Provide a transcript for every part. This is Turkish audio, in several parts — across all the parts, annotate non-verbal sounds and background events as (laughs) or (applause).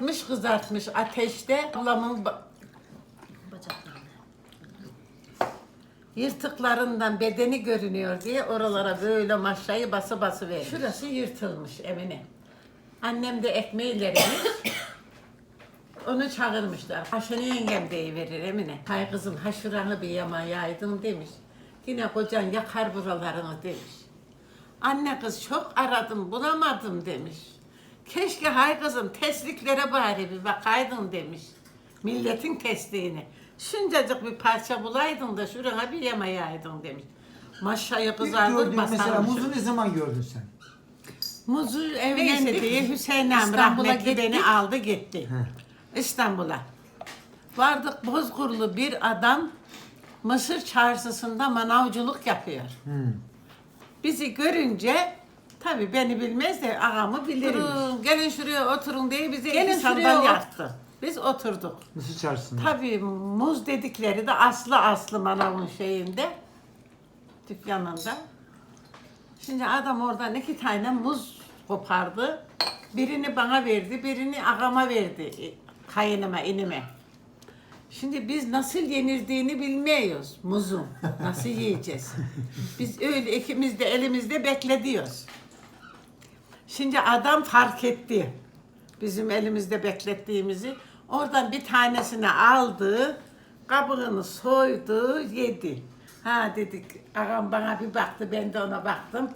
kızartmış kızartmış ateşte ablamın ba- yırtıklarından bedeni görünüyor diye oralara böyle maşayı bası bası vermiş. Şurası yırtılmış Emine. Annem de ekmeği vermiş. Onu çağırmışlar. Haşını yengem deyiverir Emine. Hay kızım haşıranı bir yamayaydın demiş. Yine kocan yakar buralarını demiş. Anne kız çok aradım bulamadım demiş. Keşke hay kızım tesliklere bari bir bakaydın demiş. Milletin tesliğini. Şuncacık bir parça bulaydın da şurana bir yamayaydın demiş. Maşayı İlk kızardır gördüğün mesela basarmışım. muzu ne zaman gördün sen? Muzu evlendi diye Hüseyin Emre İstanbul'a rahmetli beni gittik. aldı gitti. İstanbul'a. Vardık Bozgurlu bir adam Mısır çarşısında manavcılık yapıyor. Bizi görünce tabii beni bilmez de ağamı bilirim. Durun, gelin şuraya oturun diye bize Gelin iki şuraya sandalye ot- attı. Biz oturduk. Mısır çarşısında. Tabii muz dedikleri de aslı aslı manavın şeyinde dükkanında. Şimdi adam oradan iki tane muz kopardı. Birini bana verdi, birini ağama verdi. e, Kayınıma, inime. Şimdi biz nasıl yenirdiğini bilmiyoruz muzun. Nasıl yiyeceğiz? (laughs) Biz öyle ikimiz de elimizde beklediyoruz. Şimdi adam fark etti. Bizim elimizde beklettiğimizi. Oradan bir tanesini aldı. Kabuğunu soydu, yedi. Ha dedik, ağam bana bir baktı, ben de ona baktım.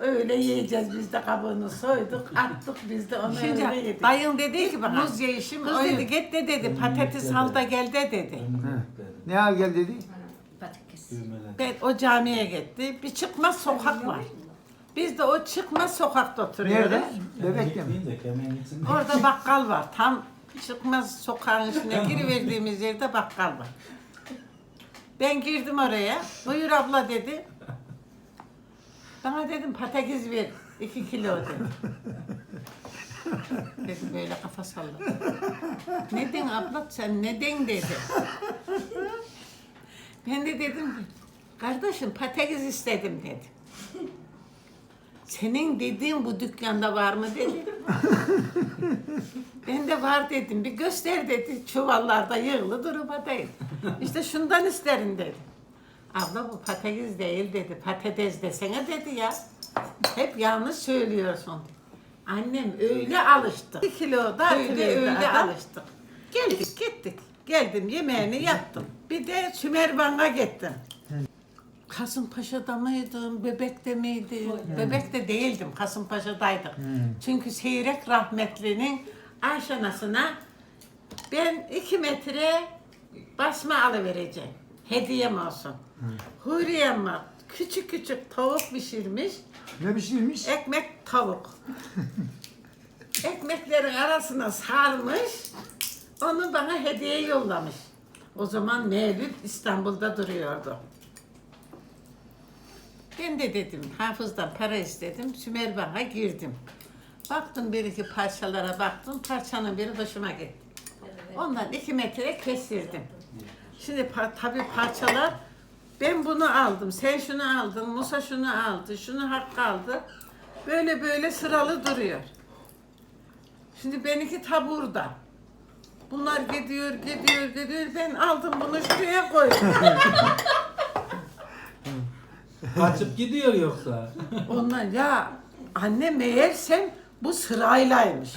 Öyle yiyeceğiz biz de kabuğunu soyduk, attık biz de onu Şimdi öyle yedik. Dayın dedi ki bana, muz yiyişim, kız oyun. dedi git de dedi, patates al da gel de dedi. Ne al gel dedi? Patates. Ben o camiye gitti, bir çıkmaz sokak var. Biz de o çıkmaz sokakta oturuyoruz. Nerede? Bebekte mi? Orada bakkal var. Tam çıkmaz sokağın içine giriverdiğimiz yerde bakkal var. Ben girdim oraya. Buyur abla dedi. Bana dedim patates ver. iki kilo dedim. Dedim böyle kafa salladı. Neden abla sen neden dedi. Ben de dedim kardeşim patates istedim dedim. Senin dediğin bu dükkanda var mı dedi. ben de var dedim. Bir göster dedi. Çuvallarda yığılı durmadayım. İşte şundan isterim dedi. Abla bu patates değil dedi. Patates desene dedi ya. Hep yanlış söylüyorsun. Annem öyle alıştı. Bir kilo da öyle öyle alıştık. Geldik gittik. Geldim yemeğini yaptım. Bir de Sümerban'a gittim. Kasımpaşa'da mıydım, Bebek'te miydim? Bebek'te değildim, Kasımpaşa'daydık. Çünkü Seyrek rahmetlinin aşanasına ben iki metre basma alıvereceğim. Hediyem olsun. Huriye'm küçük küçük tavuk pişirmiş, Ne pişirmiş? ekmek tavuk. (laughs) Ekmeklerin arasına sarmış, onu bana hediye yollamış. O zaman Mevlüt İstanbul'da duruyordu. Ben de dedim, hafızdan para istedim, Sümerban'a girdim. Baktım bir iki parçalara baktım, parçanın biri hoşuma gitti. Ondan iki metre kestirdim. Şimdi pa- tabii parçalar, ben bunu aldım, sen şunu aldın, Musa şunu aldı, şunu Hakkı aldı. Böyle böyle sıralı duruyor. Şimdi benimki taburda. Bunlar gidiyor, gidiyor, gidiyor. Ben aldım bunu şuraya koydum. (laughs) Kaçıp gidiyor yoksa. Ondan ya anne meğersem bu sıraylaymış.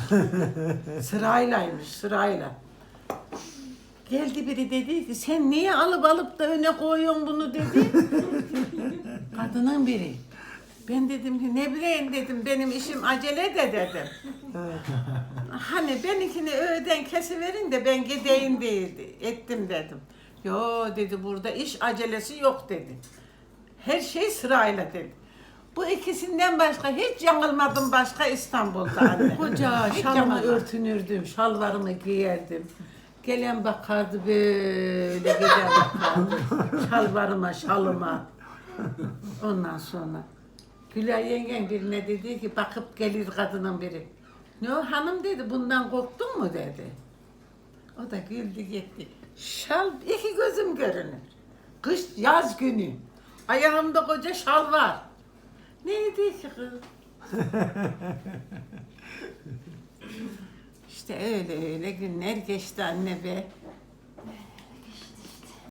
sıraylaymış, sırayla. Geldi biri dedi ki sen niye alıp alıp da öne koyuyorsun bunu dedi. Kadının biri. Ben dedim ki ne bileyim dedim benim işim acele de dedim. hani benimkini öğeden kesiverin de ben gideyim dedi, ettim dedim. Yo dedi burada iş acelesi yok dedi. Her şey sırayla dedi. Bu ikisinden başka hiç yanılmadım başka İstanbul'da anne. (laughs) Koca Hiç şalımı yanılmadım. örtünürdüm, şalvarımı giyerdim. Gelen bakardı böyle, gelen bakardı. (laughs) Şalvarıma, şalıma. Ondan sonra Gülay yengen birine dedi ki bakıp gelir kadının biri. Ne o hanım dedi bundan korktun mu dedi. O da güldü gitti. Şal iki gözüm görünür. Kış yaz günü. Ayağımda koca şal var. Neydi ki kız? (laughs) işte öyle öyle günler geçti anne be.